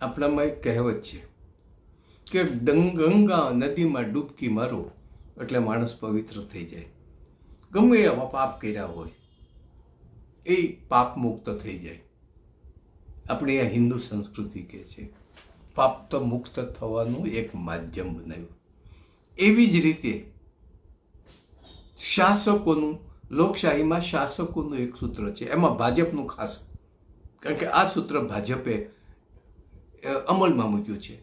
આપણામાં એક કહેવત છે કે ગંગા નદીમાં ડૂબકી મારો એટલે માણસ પવિત્ર થઈ જાય. ગમે એવા પાપ કર્યા હોય, એ પાપ મુક્ત થઈ જાય. આપણી આ હિન્દુ સંસ્કૃતિ કહે છે, પાપ તો મુક્ત થવાનું એક માધ્યમ બનાવ્યું. એવી જ રીતે શાસકોનું, લોકશાહીમાં શાસકોનું એક સૂત્ર છે. એમાં ભાજપનું ખાસ, કારણ કે આ સૂત્ર ભાજપે અમલમાં મૂક્યું છે.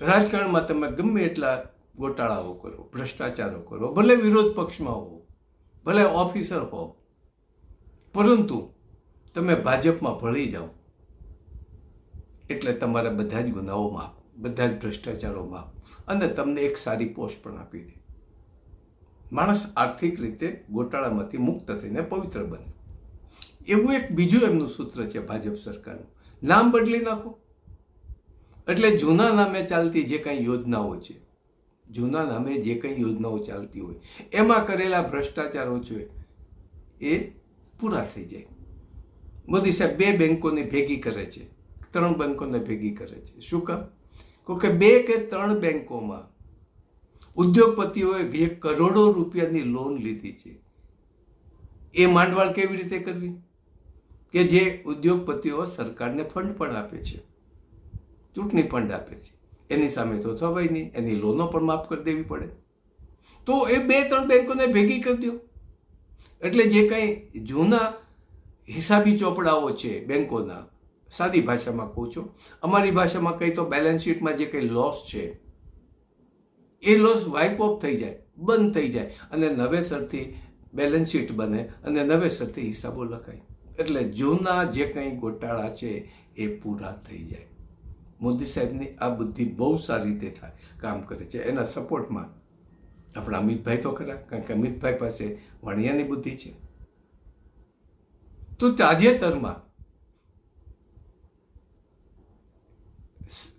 રાજકારણમાં તમે ગમે એટલા ગોટાળાઓ કરો, ભ્રષ્ટાચારો કરો, ભલે વિરોધ પક્ષમાં હો ભલે ઓફિસર હો પરંતુ તમે ભાજપમાં ભળી જાઓ, એટલે તમારા બધા જ ગુનાઓ માફ, બધા જ ભ્રષ્ટાચારો માફ, અને તમને એક સારી પોસ્ટ પણ આપી દે. માણસ આર્થિક રીતે ગોટાળામાંથી મુક્ત થઈને પવિત્ર બને. એવું એક બીજું એમનું સૂત્ર છે ભાજપ સરકારનું. નામ બદલી નાખો. એટલે જૂના નામે ચાલતી જે કંઈ યોજનાઓ છે, જૂના નામે જે કંઈ યોજનાઓ ચાલતી હોય, એમાં કરેલા ભ્રષ્ટાચારો છે, એ પૂરા થઈ જાય. મોદી સાહેબ બે બેન્કોને ભેગી કરે છે, ત્રણ બેન્કોને ભેગી કરે છે. શું કામ? કહો કે બે કે ત્રણ બેંકોમાં ઉદ્યોગપતિઓએ જે કરોડો રૂપિયાની લોન લીધી છે, એ માંડવાળ કેવી રીતે કરવી? કે જે ઉદ્યોગપતિઓ સરકારને ફંડ પણ આપે છે. ચૂંટણી ફંડ આપે છે. એની સામે તો થવાય નહીં, એની લોનો પણ માફ કરી દેવી પડે. તો એ બે ત્રણ બેંકોને ભેગી કરી દો. એટલે જે કંઈ જૂના હિસાબી ચોપડાઓ છે બેંકોના, સાદી ભાષામાં કહું છું. અમારી ભાષામાં કંઈ તો બેલેન્સ શીટમાં જે કંઈ લોસ છે, એ લોસ વાઇપ ઓફ થઈ જાય, બંધ થઈ જાય અને નવેસરથી બેલેન્સ શીટ બને અને નવેસરથી હિસાબો લખાય. એટલે જૂના જે કંઈ ગોટાળા છે એ પૂરા થઈ જાય. મોદી સાહેબની આ બુદ્ધિ બહુ સારી રીતે થાય, કામ કરે છે. એના સપોર્ટમાં આપણા અમિતભાઈ તો ખરા, કારણ કે અમિતભાઈ પાસે વણિયાની બુદ્ધિ છે. તો તાજેતરમાં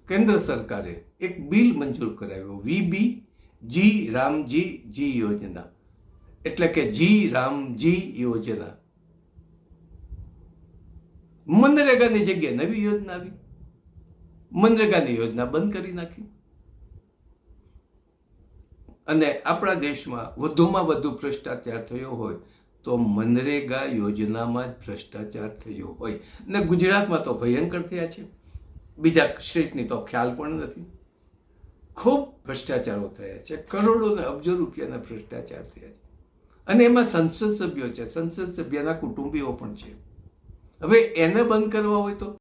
કેન્દ્ર સરકારે એક બિલ મંજૂર કરાવ્યું વીબી જી રામજી જી યોજના. એટલે કે જી રામજી યોજના. મનરેગાની જગ્યાએ નવી યોજના આવી. મનરેગાની યોજના બંધ કરી નાખી. અને આપણા દેશમાં વધુમાં વધુ ભ્રષ્ટાચાર થયો હોય તો મનરેગા યોજનામાં જ ભ્રષ્ટાચાર થયો હોય. ને ગુજરાતમાં તો ભયંકર થયા છે. બીજા સ્ટેટની તો ખ્યાલ પણ નથી. ખૂબ ભ્રષ્ટાચારો થયા છે. કરોડો ને અબજો રૂપિયાના ભ્રષ્ટાચાર થયા છે. અને એમાં સંસદ સભ્યો છે. સંસદ સભ્યના કુટુંબીઓ પણ છે. હવે એને બંધ કરવા હોય તો?